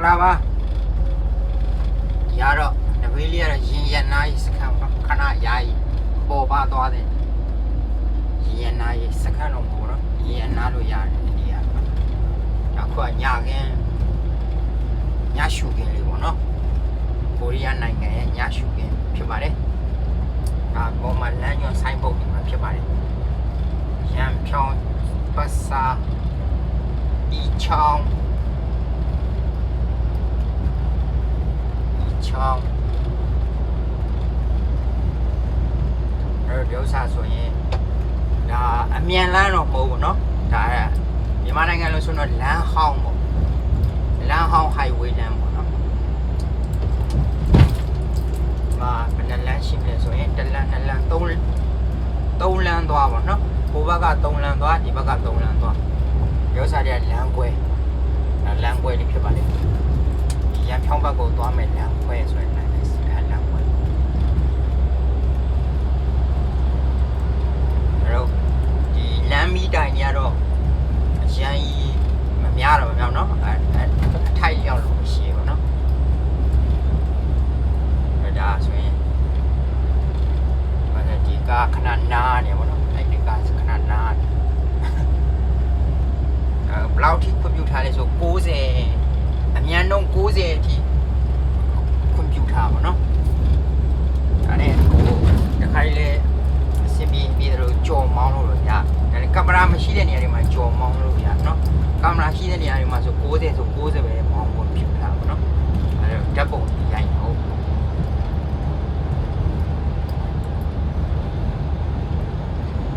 ္ဂလာပါဒီကတော့နဘေးလေးကတော့ရင်ရနာကြီးစခန်းပါခဏယာယီပေါ်ပါသွားတယ်ရင်ရနာကြီးစခန်းတော့မဟုတ်တော့ရင်ရနာလို့ရတယ်ဒီကဒါခုကညခင်းညရှုခင်းလေးပေါ့နော်ကိုရီးယားနိုင်ငံရဲ့ညရှုခင်းဖြစ်ပါတယ်ဒါပေါ်မှာလမ်းညွှန်ဆိုင်ပုတ်ဒီမှာဖြစ်ပါတယ်ရန်ဖြောင်းပတ်စာဤချောင်း ချောင်းအဲ့ဒီဥစ္စာဆိုရင်ဒါအမြန်လမ်းတော့မဟုတ်ဘူးเนาะဒါမြန်မာနိုင်ငံလို့ဆိုတော့လမ်းဟောင်းပေါ့လမ်းဟောင်း highway လမ်းပေါ့เนาะမာဘယ်နှလမ်းရှိမလဲဆိုရင်တစ်လမ်းနှစ်လမ်းသုံးသုံးလမ်းသွားပါเนาะဟိုဘက်ကသုံးလမ်းသွားဒီဘက်ကသုံးလမ်းသွားဒီဥစ္စာတွေကလမ်းကွဲဒါလမ်းကွဲလေးဖြစ်ပါလိမ့်မယ် ဒီ ရန်ဖြောင်းဘက်ကိုသွားမယ်လမ်းခွဲဆိုရင်လည်းအဲလမ်းခွဲအဲ့တော့ဒီလမ်းမီတိုင်ကြီးကတော့အရန်ကြီးမများတော့မများတော့အဲအဲအထိုက်ရောက်လို့မရှိဘူးเนาะအဲ့ဒါဆိုရင်ဘာလဲဒီကခဏနားနေပါတော့အဲ့ဒီကခဏနားနေအဲဘယ်လောက်ထိခွင့်ပြုထားလဲဆို90 အမြန်နှုန်း90အထိကွန်ပျူတာပါနော်။ဒါနဲ့ဟိုတခါလေအစင်ပြေပြီးတော့ကြော်မောင်းလို့ရ။ဒါနဲ့ကင်မရာမရှိတဲ့နေရာတွေမှာကြော်မောင်းလို့ရနော်။ကင်မရာရှိတဲ့နေရာတွေမှာဆို90ဆို90ပဲမောင်းကွန်ပျူတာပါနော်။အဲဓာတ်ပုံရိုက်ဟုတ်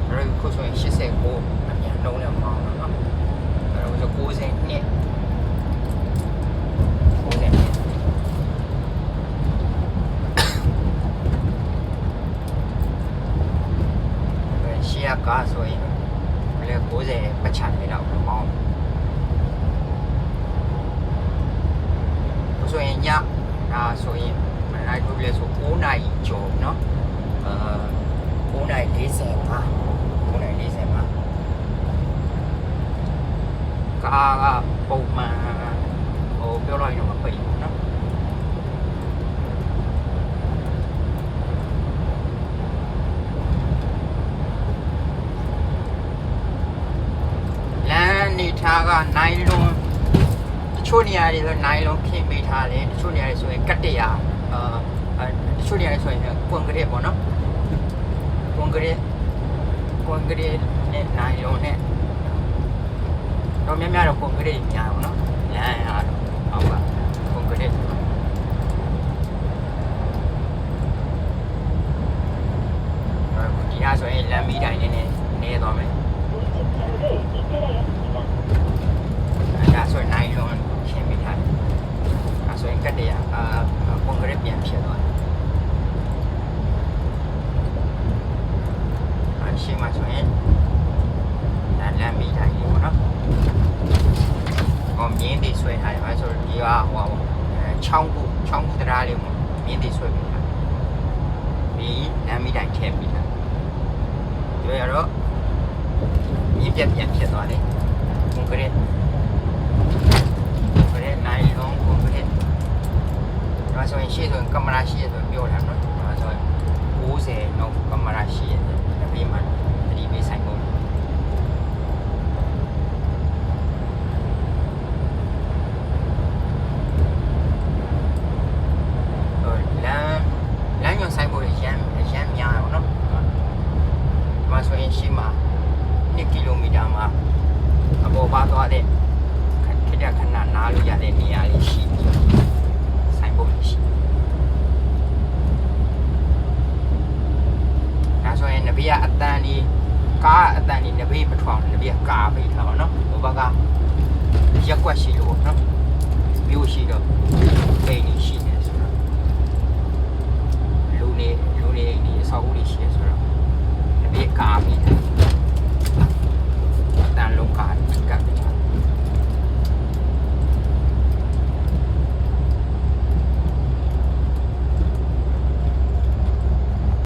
အဲ့ဒါကိုဆိုရင်89အမြန်နှုန်းနဲ့မောင်း 가서인 원래 고제 마찬이라고 뭐 고소인 냐 나소인 là tôi à, lên số cú này chỗ nó. Ờ, uh, cú này đi xe mà cú này đi xe mà. Cả à, bộ mà bộ biểu loại nó bị nó နေထားကနိုင်လွန်တချို့နေရာတွေဆိုနိုင်လွန်ခင်းပေးထားတယ်တချို့နေရာတွေဆိုရင်ကတ်တရာအာအဲတချို့နေရာတွေဆိုရင်ကွန်ကရစ်ပေါ့နော်ကွန်ကရစ်ကွန်ကရစ်နဲ့နိုင်လွန်နဲ့တော့များများတော့ကွန်ကရစ်ညာပေါ့နော်လမ်းရတော့ဟုတ်ပါကွန်ကရစ်ဒီဟာဆိုရင်လမ်းမီတိုင်းနည်းနည်းနည်းသွားမယ် ဒါဆိုရင်နိုင်လွန်ရှင်းပြထားတယ်။ဒါဆိုရင်ကတ်တရအာကွန်ကရစ်ပြန်ဖြစ်သွားတယ်။အရှင်းမှဆိုရင်ဒါလမ်းမိထားကြီးပေါ့နော်။ဟောမြ င်းတွေဆွဲထားတယ်။အဲဆိုဒီကဟိုပါအဲချောင်းကူချောင်းကူတရားလေးပေါ့မြင်းတွေဆွဲပြီးထားတယ်။ဒီလမ်းမိတိုင်းထည့်ပြီးထား။ဒီရတော့မြင်းပြက်ပြန်ဖြစ်သွားတယ်။ကွန်ကရစ်ဘယ်နိုင်လုံးကိုဘယ်ဒါဆိုရင်ရှေ့ဆိုရင်ကင်မရာရှိရဆိုပြောတာနော်ဒါဆိုရင်90နောက်ကင်မရာရှိရတယ်ဒါပြီးမှသတိပေးဆိုင်ကုန်လမ်းလမ်းညွန်ဆိုင်ဖို့ရမ်းရမ်းများတော့နော်ဒီမှာဆိုရင်ရှေ့မှာ1ကီလိုမီတာမှာအပေါ်ပါသွားတဲ့ ခက်တဲ့ခဏနားလို့ရတဲ့နေရာလေးရှိတယ်ဆိုင်ဘုတ်လေးရှိဒါဆိုရင်နဘေးကအတန်လေးကား အတန်လေးနဘေးမထွအောင်နဘေးကကာပေးထားပါတော့ဟိုဘက်ကရက်ွက်ရှိလို့နော်မျိုးရှိတော့အိမ်ကြီးရှိနေ